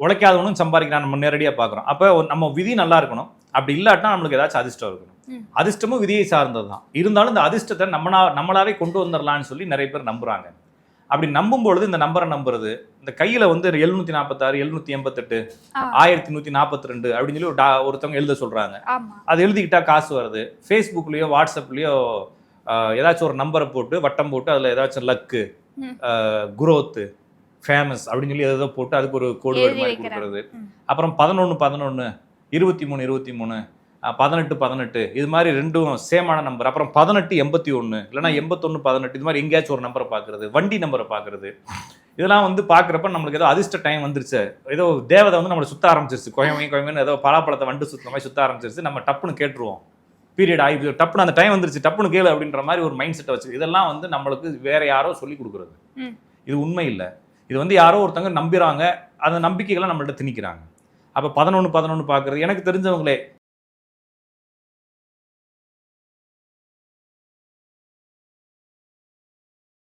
உழைக்காதவனும் சம்பாதிக்கிறான் நம்ம நேரடியாக பார்க்குறோம். அப்போ நம்ம விதி நல்லா இருக்கணும். அப்படி இல்லாட்டினா நம்மளுக்கு ஏதாச்சும் அதிர்ஷ்டம் இருக்கணும். அதிர்ஷ்டமும் விதியை சார்ந்தது தான். இருந்தாலும் இந்த அதிர்ஷ்டத்தை நம்மளா நம்மளாவே கொண்டு வந்துடலாம்னு சொல்லி நிறைய பேர் நம்புறாங்க. அப்படி நம்பும் பொழுது இந்த நம்பரை நம்புறது இந்த கையில வந்து எழுநூத்தி நாற்பத்தாறு எழுநூத்தி எண்பத்தெட்டு ஆயிரத்தி நூத்தி நாற்பத்தி ரெண்டு அப்படின்னு சொல்லி ஒரு டா- ஒருத்தவங்க எழுத சொல்றாங்க. அது எழுதிக்கிட்டா காசு வருது. ஃபேஸ்புக்லேயோ வாட்ஸ்அப்லேயோ ஏதாச்சும் ஒரு நம்பரை போட்டு வட்டம் போட்டு அதில் ஏதாச்சும் லக்கு. குரோத்து ஃபேமஸ் அப்படின்னு சொல்லி ஏதோ போட்டு அதுக்கு ஒரு கோடு மாதிரி. கொடுக்குறது. அப்புறம் பதினொன்று பதினொன்று இருபத்தி மூணு இருபத்தி மூணு பதினெட்டு பதினெட்டு இது மாதிரி ரெண்டும் சேமான நம்பர் அப்புறம் பதினெட்டு எண்பத்தி ஒன்று இல்லைனா எண்பத்தொன்று பதினெட்டு இது மாதிரி எங்கேயாச்சும் ஒரு நம்பரை பார்க்குறது வண்டி நம்பரை பார்க்குறது. இதெல்லாம் வந்து பார்க்குறப்ப நம்மளுக்கு ஏதோ அதிர்ஷ்ட டைம் வந்துருச்சு. ஏதோ தேவதை வந்து நம்மளை சுத்த ஆரம்பிச்சிருச்சு. கோயமை கோயமைன்னு ஏதோ பலாப்பழத்தை வண்டு சுத்த மாதிரி சுத்த ஆரம்பிச்சிருச்சு. நம்ம டப்புன்னு கேட்டுருவோம். பீரியட் ஆகி டப்புன்னு அந்த டைம் வந்துருச்சு. டப்புன்னு கேளு அப்படின்ற மாதிரி ஒரு மைண்ட் செட்டை வச்சு இதெல்லாம் வந்து நம்மளுக்கு வேற யாரோ சொல்லி கொடுக்குறது. இது உண்மை இல்லை. இது வந்து யாரோ ஒருத்தவங்க நம்புகிறாங்க அந்த நம்பிக்கைகளை நம்மள்ட்ட திணிக்கிறாங்க. அப்போ பதினொன்று பதினொன்று பார்க்குறது எனக்கு தெரிஞ்சவங்களே